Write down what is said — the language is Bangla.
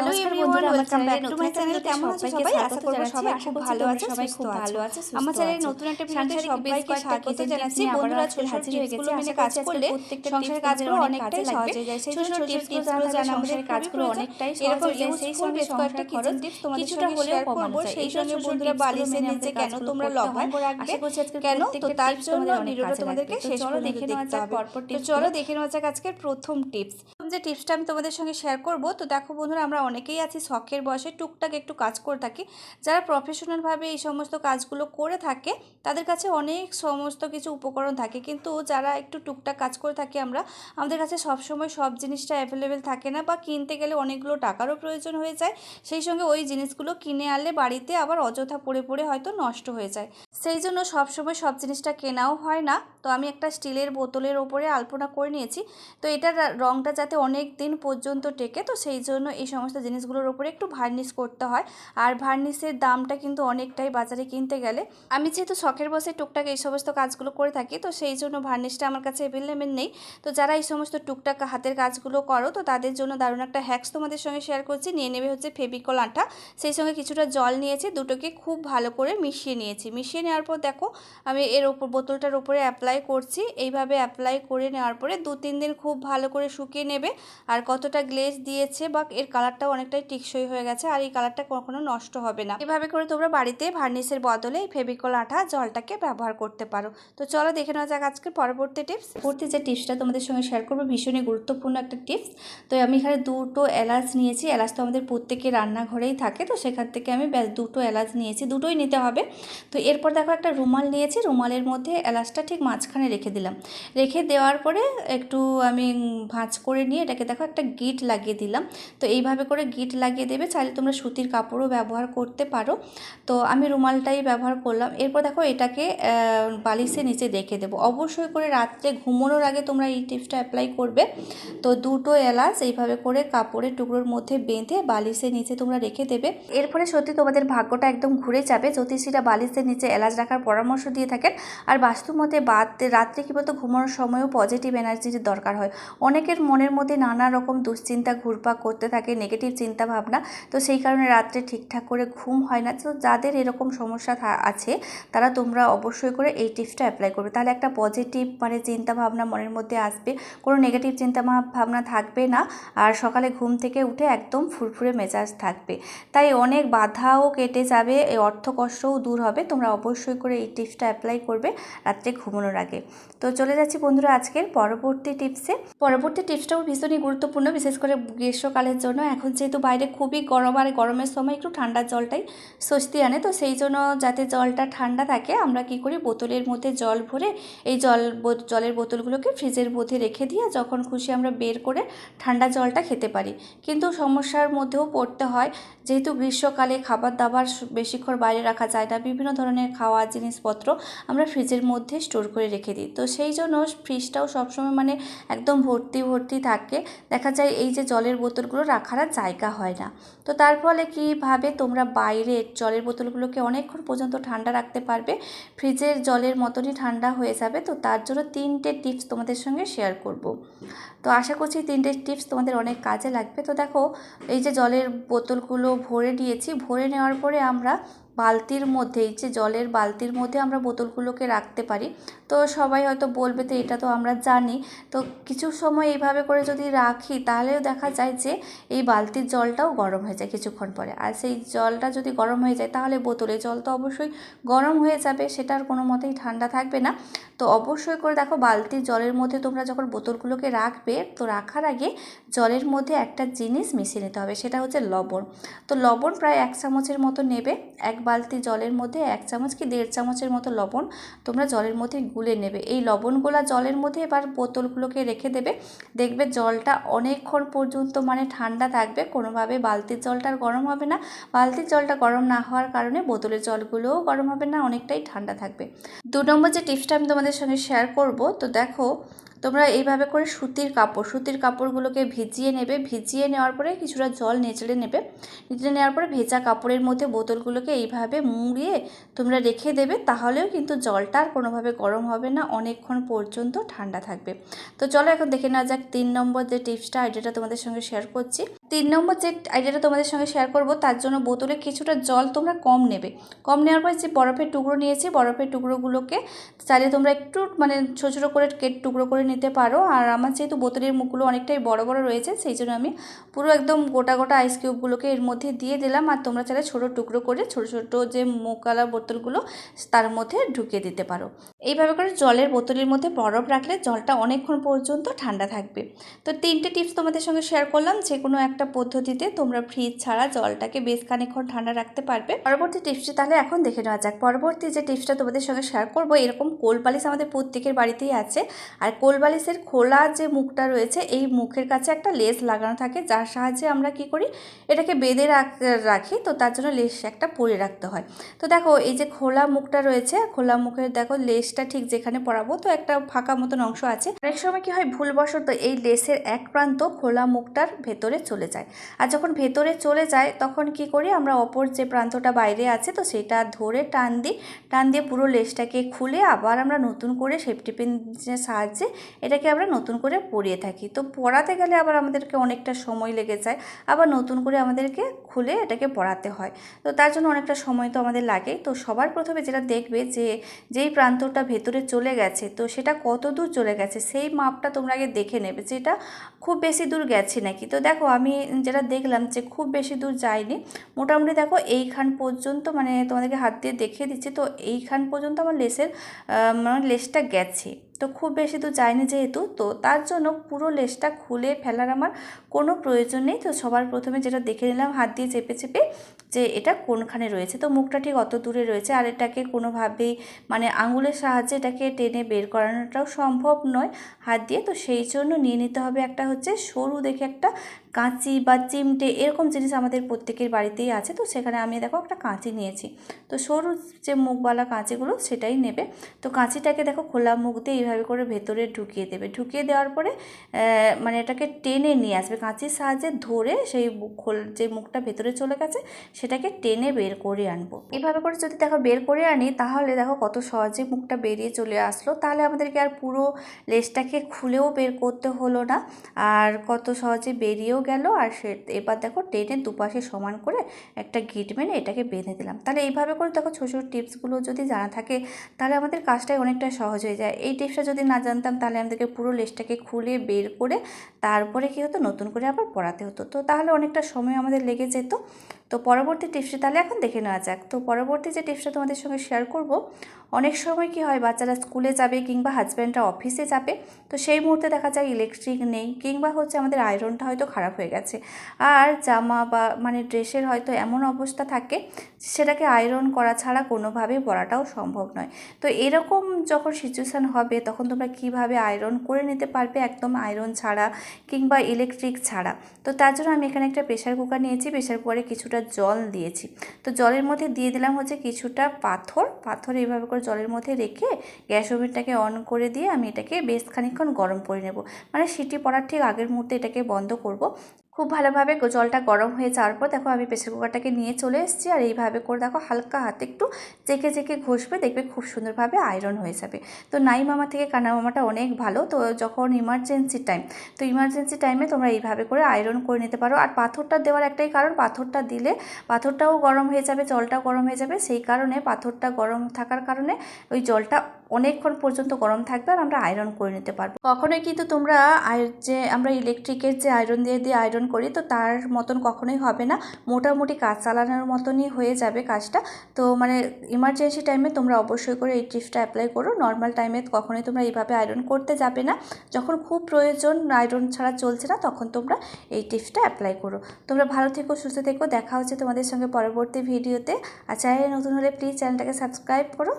Hello everyone welcome back to my channel কেমন আছো সবাই আশা করব। সবাই খুব ভালো আছো সবাই খুব ভালো আছো, সুস্থ আমার চ্যানেলে নতুন একটা ভিডিওতে সবাইকে স্বাগত জানাচ্ছি বন্ধুরা ছোট ছোট হাজির গেছি। টিপসগুলো মেনে কাজ করলে সংসারের কাজগুলো অনেকটাই সহজ হয়ে যায় সেই ছোট ছোট টিপসগুলো জানা আমাদের কাজগুলো অনেকটাই সহজ হয়ে যায়। সেই সঙ্গে কয়েকটা কিচেন টিপস তোমাদের কিছুটা সঙ্গে হলেও শেয়ার কমানো যায়। সেই এই সঙ্গে ছোট ছোট বন্ধুরা বালিশের নিচে কেন তোমরা করছি আজকের কেন তো তার জন্য ভিডিওটা তোমাদেরকে। শেষ পর্যন্ত দেখে নেওয়া দেখতে হবে চলো দেখে নেওয়া যাক আজকের প্রথম টিপস যে টিপসটা আমি তোমাদের সঙ্গে শেয়ার করব, তো দেখো বন্ধুরা আমরা অনেকেই আছি শখের বয়সে টুকটাক একটু কাজ করে থাকি। যারা প্রফেশনালভাবে এই সমস্ত কাজগুলো করে থাকে, তাদের কাছে অনেক সমস্ত কিছু উপকরণ থাকে। কিন্তু যারা একটু টুকটাক কাজ করে থাকি আমরা, আমাদের কাছে সবসময় সব জিনিসটা অ্যাভেলেবেল থাকে না বা কিনতে গেলে অনেকগুলো টাকারও প্রয়োজন হয়ে যায়। সেই সঙ্গে ওই জিনিসগুলো কিনে আনলে বাড়িতে আবার অযথা পড়ে পড়ে হয়তো নষ্ট হয়ে যায়। সেই জন্য সবসময় সব জিনিসটা কেনাও হয় না। তো আমি একটা স্টিলের বোতলের ওপরে আলপনা করে নিয়েছি। তো এটার রঙটা যাতে অনেক দিন পর্যন্ত টেকে, তো সেই জন্য এই সমস্ত জিনিসগুলোর ওপরে একটু ভার্নিশ করতে হয়। আর ভার্নিশের দামটা কিন্তু অনেকটাই বাজারে কিনতে গেলে। আমি যেহেতু শখের বসে টুকটাক এই সমস্ত কাজগুলো করে থাকি, তো সেই জন্য ভার্নিশটা আমার কাছে অ্যাভেলেবেল নেই। তো যারা এই সমস্ত টুকটাক হাতের কাজগুলো করো, তো তাদের জন্য দারুণ একটা হ্যাক্স তোমাদের সঙ্গে শেয়ার করছি। নিয়ে নেবে হচ্ছে ফেবিকল আঠা সেই সঙ্গে কিছুটা জল নিয়েছি, দুটোকে খুব ভালো করে মিশিয়ে নিয়েছি। মিশিয়ে নেওয়ার পর দেখো, আমি এর ওপর, বোতলটার উপরে অ্যাপ্লাই করছি। এইভাবে অ্যাপ্লাই করে নেওয়ার পরে দু তিন দিন খুব ভালো করে শুকিয়ে নেবে। আর কতটা গ্লেজ দিয়েছে বা এর কালারটাও অনেকটাই টিকসই হয়ে গেছে আর এই কালারটা কখনো নষ্ট হবে না। এভাবে করে তোমরা বাড়িতে ভার্নিশের বদলে এই ফেবিকল আঠা জলটাকে ব্যবহার করতে পারো। তো চলো দেখে নেওয়া যাক আজকে পরবর্তী টিপস পরবর্তী যে টিপসটা তোমাদের সঙ্গে শেয়ার করব ভীষণই গুরুত্বপূর্ণ একটা টিপস তো আমি এখানে দুটো এলাচ নিয়েছি। এলাচ তো আমাদের প্রত্যেকের রান্নাঘরেই থাকে। তো সেখান থেকে আমি ব্যাস দুটো এলাচ নিয়েছি। দুটোই নিতে হবে। তো এরপর দেখো একটা রুমাল নিয়েছি। রুমালের মধ্যে এলাচটা ঠিক মাঝখানে রেখে দিলাম। রেখে দেওয়ার পরে একটু আমি ভাঁজ করে নিয়ে এটাকে দেখো একটা গিট লাগিয়ে দিলাম। তো এইভাবে করে গিট লাগিয়ে দেবে, চাইলে তোমরা সুতির কাপড়ও ব্যবহার করতে পারো। তো আমি রুমালটাই ব্যবহার করলাম। এরপর দেখো এটাকে বালিশের নিচে রেখে দেবো। অবশ্যই করে রাত্রে ঘুমোনোর আগে তোমরা এই টিপসটা অ্যাপ্লাই করবে। তো দুটো এলাচ এইভাবে করে কাপড়ের টুকরোর মধ্যে বেঁধে বালিশের নিচে তোমরা রেখে দেবে। এরপরে সত্যি তোমাদের ভাগ্যটা একদম ঘুরে যাবে। জ্যোতিষীরা বালিশের নিচে এলাচ রাখার পরামর্শ দিয়ে থাকেন। আর বাস্তু মতে বাদ, রাত্রে কী বলতো, ঘুমানোর সময়ও পজিটিভ এনার্জির দরকার হয়। অনেকের মনের মধ্যে নানা রকম দুশ্চিন্তা ঘুরপাক করতে থাকে নেগেটিভ চিন্তা ভাবনা। তো সেই কারণে রাত্রে ঠিকঠাক করে ঘুম হয় না। তো যাদের এরকম সমস্যা আছে, তারা তোমরা অবশ্যই করে এই টিপসটা অ্যাপ্লাই করবে। তাহলে একটা পজিটিভ মানে চিন্তা ভাবনা মনের মধ্যে আসবে। কোনো নেগেটিভ চিন্তা ভাবনা থাকবে না। আর সকালে ঘুম থেকে উঠে একদম ফুরফুরে মেজাজ থাকবে। তাই অনেক বাধাও কেটে যাবে, এই অর্থ কষ্টও দূর হবে। তোমরা অবশ্যই করে এই টিপসটা অ্যাপ্লাই করবে রাত্রে ঘুমানোর আগে। তো চলে যাচ্ছি বন্ধুরা আজকের পরবর্তী টিপসে পরবর্তী টিপসটাও ভীষণই গুরুত্বপূর্ণ, বিশেষ করে গ্রীষ্মকালের জন্য। এখন যেহেতু বাইরে খুবই গরম আর গরমের সময় একটু ঠান্ডার জলটাই স্বস্তি আনে, তো সেই জন্য যাতে জলটা ঠান্ডা থাকে, আমরা কি করি, বোতলের মধ্যে জল ভরে এই জল জলের বোতলগুলোকে ফ্রিজের মধ্যে রেখে দিয়ে যখন খুশি আমরা বের করে ঠান্ডা জলটা খেতে পারি। কিন্তু সমস্যার মধ্যেও পড়তে হয়, যেহেতু গ্রীষ্মকালে খাবার দাবার বেশিক্ষণ বাইরে রাখা যায় না, বিভিন্ন ধরনের খাওয়া জিনিসপত্র আমরা ফ্রিজের মধ্যে স্টোর করে রেখে দিই। তো সেই জন্য ফ্রিজটাও সবসময় মানে একদম ভর্তি ভর্তি থাকে। দেখা যায় এই যে জলের বোতলগুলো রাখার আর জায়গা হয় না। তো তার ফলে কীভাবে তোমরা বাইরে জলের বোতলগুলোকে অনেকক্ষণ পর্যন্ত ঠান্ডা রাখতে পারবে, ফ্রিজের জলের মতনই ঠান্ডা হয়ে যাবে। তো তার জন্য তিনটে টিপস তোমাদের সঙ্গে শেয়ার করব। তো আশা করছি তিনটে টিপস তোমাদের অনেক কাজে লাগবে। তো দেখো, এই যে জলের বোতলগুলো ভরে নিয়েছি। ভরে নেওয়ার পরে আমরা বালতির মধ্যে, এই যে জলের বালতির মধ্যে আমরা বোতলগুলোকে রাখতে পারি। তো সবাই হয়তো বলবে তো এটা তো আমরা জানি। তো কিছু সময় এইভাবে করে যদি রাখি, তাহলেও দেখা যায় যে এই বালতির জলটাও গরম হয়ে যায় কিছুক্ষণ পরে। আর সেই জলটা যদি গরম হয়ে যায়, তাহলে বোতলে জল তো অবশ্যই গরম হয়ে যাবে, সেটার কোনো মতেই ঠান্ডা থাকবে না। তো অবশ্যই করে দেখো বালতির জলের মধ্যে তোমরা যখন বোতলগুলোকে রাখবে, তো রাখার আগে জলের মধ্যে একটা জিনিস মিশিয়ে নিতে হবে, সেটা হচ্ছে লবণ। তো লবণ প্রায় এক চামচের মতো নেবে, এক বালতি জলের মধ্যে এক চামচ কি দেড় চামচের মতো লবণ তোমরা জলের মধ্যে গুলে নেবে। এই লবণগুলা জলের মধ্যে এবার বোতলগুলোকে রেখে দেবে, দেখবে জলটা অনেকক্ষণ পর্যন্ত মানে ঠান্ডা থাকবে, কোনোভাবে বালতির জলটা আর গরম হবে না। বালতির জলটা গরম না হওয়ার কারণে বোতলের জলগুলোও গরম হবে না, অনেকটাই ঠান্ডা থাকবে। দু নম্বর যে টিপসটা আমি তোমাদের সঙ্গে শেয়ার করব। তো দেখো তোমরা এইভাবে করে সুতির কাপড়, সুতির কাপড়গুলোকে ভিজিয়ে নেবে, ভিজিয়ে নেওয়ার পরে কিছুটা জল নেচড়ে নেবে। নেচড়ে নেওয়ার পরে ভেজা কাপড়ের মধ্যে বোতলগুলোকে এইভাবে মুড়িয়ে তোমরা রেখে দেবে, তাহলেও কিন্তু জলটা আর কোনোভাবে গরম হবে না, অনেকক্ষণ পর্যন্ত ঠান্ডা থাকবে। তো চলো এখন দেখে নেওয়া যাক তিন নম্বর যে টিপসটা, আইডিয়াটা তোমাদের সঙ্গে শেয়ার করছি। তিন নম্বর যে আইডিয়াটা তোমাদের সঙ্গে শেয়ার করব, তার জন্য বোতলে কিছুটা জল তোমরা কম নেবে। কম নেওয়ার পর যে বরফের টুকরো নিয়েছি, বরফের টুকরোগুলোকে চাইলে তোমরা একটু মানে ছোটো ছোটো করে কেট টুকরো করে নিতে পারো। আর আমার যেহেতু বোতলের মুখগুলো অনেকটাই বড় বড় রয়েছে, সেই জন্য আমি পুরো একদম গোটা গোটা আইস কিউবগুলোকে এর মধ্যে দিয়ে দিলাম। আর তোমরা চাইলে ছোটো টুকরো করে ছোটো ছোটো যে মুখওয়ালা বোতলগুলো, তার মধ্যে ঢুকিয়ে দিতে পারো। এইভাবে করে জলের বোতলের মধ্যে বরফ রাখলে জলটা অনেকক্ষণ পর্যন্ত ঠান্ডা থাকবে। তো তিনটে টিপস তোমাদের সঙ্গে শেয়ার করলাম। যে কোনো একটা পদ্ধতিতে তোমরা ফ্রিজ ছাড়া জলটাকে বেশ খানিকক্ষণ ঠান্ডা রাখতে পারবে। পরবর্তী টিপসটি তাহলে এখন দেখে নেওয়া যাক। পরবর্তী যে টিপসটা তোমাদের সঙ্গে শেয়ার করব, এরকম কোল বালিশ আমাদের প্রত্যেকের বাড়িতেই আছে। আর কোল বালিশের খোলা যে মুখটা রয়েছে, এই মুখের কাছে একটা লেস লাগানো থাকে, যার সাহায্যে আমরা কি করি, এটাকে বেঁধে রাখি তো তার জন্য লেস একটা পরে রাখতে হয়। তো দেখো, এই যে খোলা মুখটা রয়েছে, খোলা মুখের দেখো লেসটা ঠিক যেখানে পরাবো, তো একটা ফাঁকা মতন অংশ আছে। অনেক সময় কি হয়, ভুলবশত এই লেসের এক প্রান্ত খোলা মুখটার ভেতরে চলে যায়। আর যখন ভেতরে চলে যায়, তখন কি করি, আমরা অপর যে প্রান্তটা বাইরে আছে, তো সেটা ধরে টান দিই। টান দিয়ে পুরো লেসটাকে খুলে আবার আমরা নতুন করে সেফটি পিনের সাহায্যে এটাকে আমরা নতুন করে পরিয়ে থাকি। তো পরাতে গেলে আবার আমাদেরকে অনেকটা সময় লেগে যায়। আবার নতুন করে আমাদেরকে খুলে এটাকে পরাতে হয়। তো তার জন্য অনেকটা সময় তো আমাদের লাগে। তো সবার প্রথমে যেটা দেখবে যে, যেই প্রান্তটা ভেতরে চলে গেছে, তো সেটা কত দূর চলে গেছে, সেই মাপটা তোমরা আগে দেখে নেবে যে এটা খুব বেশি দূর গেছে নাকি। তো দেখো আমি যেটা দেখলাম যে খুব বেশি দূর যায়নি। মোটামুটি দেখো এইখান পর্যন্ত মানে তোমাদেরকে হাত দিয়ে দেখিয়ে দিচ্ছি। তো এইখান পর্যন্ত আমার লেসের মানে লেসটা গেছে। তো খুব বেশি তো যায়নি যেহেতু, তো তার জন্য পুরো লেসটা খুলে ফেলার আমার কোনো প্রয়োজন নেই। তো সবার প্রথমে যেটা দেখে নিলাম, হাত দিয়ে চেপে চেপে যে এটা কোনখানে রয়েছে। তো মুখটা ঠিক অত দূরে রয়েছে আর এটাকে কোনোভাবেই মানে আঙুলের সাহায্যে এটাকে টেনে বের করানোটাও সম্ভব নয় হাত দিয়ে। তো সেই জন্য নিয়ে নিতে হবে একটা হচ্ছে সরু দেখে একটা কাঁচি বা চিমটে এরকম জিনিস আমাদের প্রত্যেকের বাড়িতেই আছে। তো সেখানে আমি দেখো একটা কাঁচি নিয়েছি। তো সরু যে মুখওয়ালা কাঁচিগুলো সেটাই নেবে। তো কাঁচিটাকে দেখো খোলা মুখ দিয়ে এইভাবে করে ভেতরে ঢুকিয়ে দেবে। ঢুকিয়ে দেওয়ার পরে মানে এটাকে টেনে নিয়ে আসবে। কাঁচির সাহায্যে ধরে সেই খোল, যে মুখটা ভেতরে চলে গেছে, সেটাকে টেনে বের করে আনব। এইভাবে করে যদি দেখো বের করে আনি, তাহলে দেখো কত সহজে মুখটা বেরিয়ে চলে আসলো। তাহলে আমাদেরকে আর পুরো লেসটাকে খুলেও বের করতে হলো না। আর কত সহজে বেরিয়েও গেল আর সে, এবার দেখো টেনে দুপাশে সমান করে একটা গিট মেনে এটাকে বেঁধে দিলাম। তাহলে এইভাবে করে দেখো ছোটো ছোটো টিপসগুলো যদি জানা থাকে, তাহলে আমাদের কাজটাই অনেকটা সহজ হয়ে যায়। এই টিপসটা যদি না জানতাম, তাহলে আমাদেরকে পুরো লেসটাকে খুলে বের করে তারপরে কী হতো? নতুন করে আবার পড়াতে হতো। তো তাহলে অনেকটা সময় আমাদের লেগে যেত। তো পরবর্তী টিপসটা তাহলে এখন দেখে নেওয়া যাক। তো পরবর্তী যে টিপসটা তোমাদের সঙ্গে শেয়ার করব, অনেক সময় কি হয়, বাচ্চারা স্কুলে যাবে কিংবা হাজব্যান্ডরা অফিসে যাবে, তো সেই মুহূর্তে দেখা যায় ইলেকট্রিক নেই কিংবা হচ্ছে আমাদের আয়রনটা হয়তো খারাপ হয়ে গেছে। আর জামা বা মানে ড্রেসের হয়তো এমন অবস্থা থাকে, সেটাকে আয়রন করা ছাড়া কোনোভাবে পরাটাও সম্ভব নয়। তো এরকম যখন সিচুয়েশান হবে, তখন তোমরা কীভাবে আয়রন করে নিতে পারবে একদম আয়রন ছাড়া কিংবা ইলেকট্রিক ছাড়া? তো তার জন্য আমি এখানে একটা প্রেশার কুকার নিয়েছি প্রেশার কুকারে কিছুটা জল দিয়েছি। তো জলের মধ্যে দিয়ে দিলাম হচ্ছে কিছুটা পাথর। পাথর এইভাবে করে জলের মধ্যে রেখে গ্যাস ওভেনটাকে অন করে দিয়ে আমি এটাকে বেশ খানিকক্ষণ গরম করে নেব। মানে সিটি পড়ার ঠিক আগের মুহূর্তে এটাকে বন্ধ করব। খুব ভালোভাবে জলটা গরম হয়ে যাওয়ার পর দেখো আমি প্রেসার কুকারটাকে নিয়ে চলে এসেছি আর এইভাবে করে দেখো হালকা হাতে একটু চেকে চেকে ঘষবে, দেখবে খুব সুন্দরভাবে আয়রন হয়ে যাবে। তো নাই মামা থেকে কানা মামাটা অনেক ভালো। তো যখন ইমার্জেন্সি টাইম তো ইমার্জেন্সি টাইমে তোমরা এইভাবে করে আয়রন করে নিতে পারো। আর পাথরটা দেওয়ার একটাই কারণ, পাথরটা দিলে পাথরটাও গরম হয়ে যাবে, জলটাও গরম হয়ে যাবে। সেই কারণে পাথরটা গরম থাকার কারণে ওই জলটা অনেকক্ষণ পর্যন্ত গরম থাকবে আর আমরা আয়রন করে নিতে পারব। কখনোই কিন্তু তোমরা যে আমরা ইলেকট্রিকের যে আয়রন দিয়ে দিয়ে আয়রন করি, তো তার মতন কখনোই হবে না। মোটামুটি কাজ চালানোর মতনই হয়ে যাবে কাজটা। তো মানে ইমার্জেন্সি টাইমে তোমরা অবশ্যই করে এই টিপসটা অ্যাপ্লাই করো। নর্মাল টাইমে কখনোই তোমরা এইভাবে আয়রন করতে যাবে না। যখন খুব প্রয়োজন আয়রন ছাড়া চলছে না, তখন তোমরা এই টিপসটা অ্যাপ্লাই করো। তোমরা ভালো থেকো, সুস্থ থেকো। দেখা হচ্ছে তোমাদের সঙ্গে পরবর্তী ভিডিওতে আর চ্যানেলে নতুন হলে প্লিজ চ্যানেলটাকে সাবস্ক্রাইব করো।